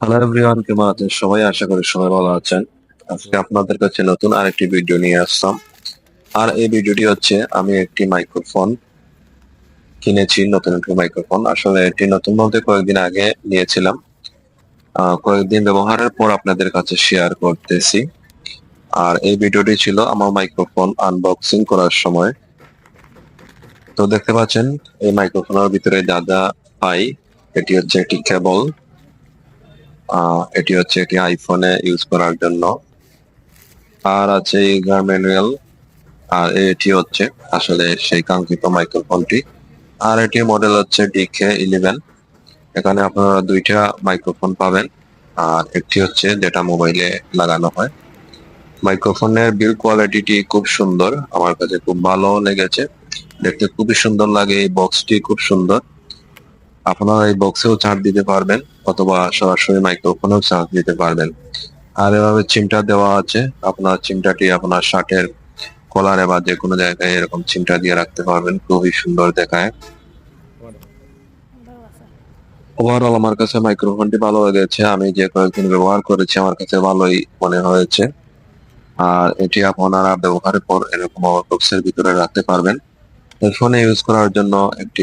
Hello everyone কেমন আছেন? সবাই আশা করি সবাই ভালো আছেন। আজকে আপনাদের কাছে নতুন আরেকটি ভিডিও নিয়ে আসলাম। আর এই ভিডিওটি হচ্ছে, আমি একটি মাইক্রোফোন কিনেছি, নতুন একটি মাইক্রোফোন আসলে এটি নতুন বলতে কয়েকদিন আগে নিয়েছিলাম। কয়েকদিন ব্যবহারের পর আপনাদের কাছে শেয়ার করতেছি। আর এই ভিডিওটি ছিল আমার মাইক্রোফোন আনবক্সিং করার সময়। তো দেখতে পাচ্ছেন, এই মাইক্রোফোনের ভিতরে যা পাই, এটি হচ্ছে একটি কেবল এটি হচ্ছে একটি আইফোনে ইউজ করার জন্য। আর আছে ম্যানুয়াল আর এটি হচ্ছে আসলে সেই কাঙ্ক্ষিত মাইক্রোফোনটি আর এটি মডেল হচ্ছে ডিকে ইলেভেন এখানে আপনারা দুইটা মাইক্রোফোন পাবেন, আর একটি হচ্ছে যেটা মোবাইলে লাগানো হয়। মাইক্রোফোনের বিল কোয়ালিটিটি খুব সুন্দর, আমার কাছে খুব ভালো লেগেছে। দেখতে খুবই সুন্দর লাগে, এই বক্সটি খুব সুন্দর। আপনারা এই বক্সেও চার্জ দিতে পারবেন অথবা সরাসরি মাইক্রোফোনেও চার্জ দিতে পারবেন। আর এভাবে চিমটা দেওয়া আছে। আপনার চিমটাটি আপনার শার্টের কলারে বা যে কোনো জায়গায় এরকম চিমটা দিয়ে রাখতে পারবেন। খুবই সুন্দর দেখায়। ওভারঅল আমার কাছে মাইক্রোফোনটি ভালো লেগেছে। আমি যে কয়েকদিন ব্যবহার করেছি, আমার কাছে ভালোই মনে হয়েছে। আর এটি আপনারা ব্যবহারের পর এরকম বক্সের ভিতরে রাখতে পারবেন। ফোনে ইউজ করার জন্য একটি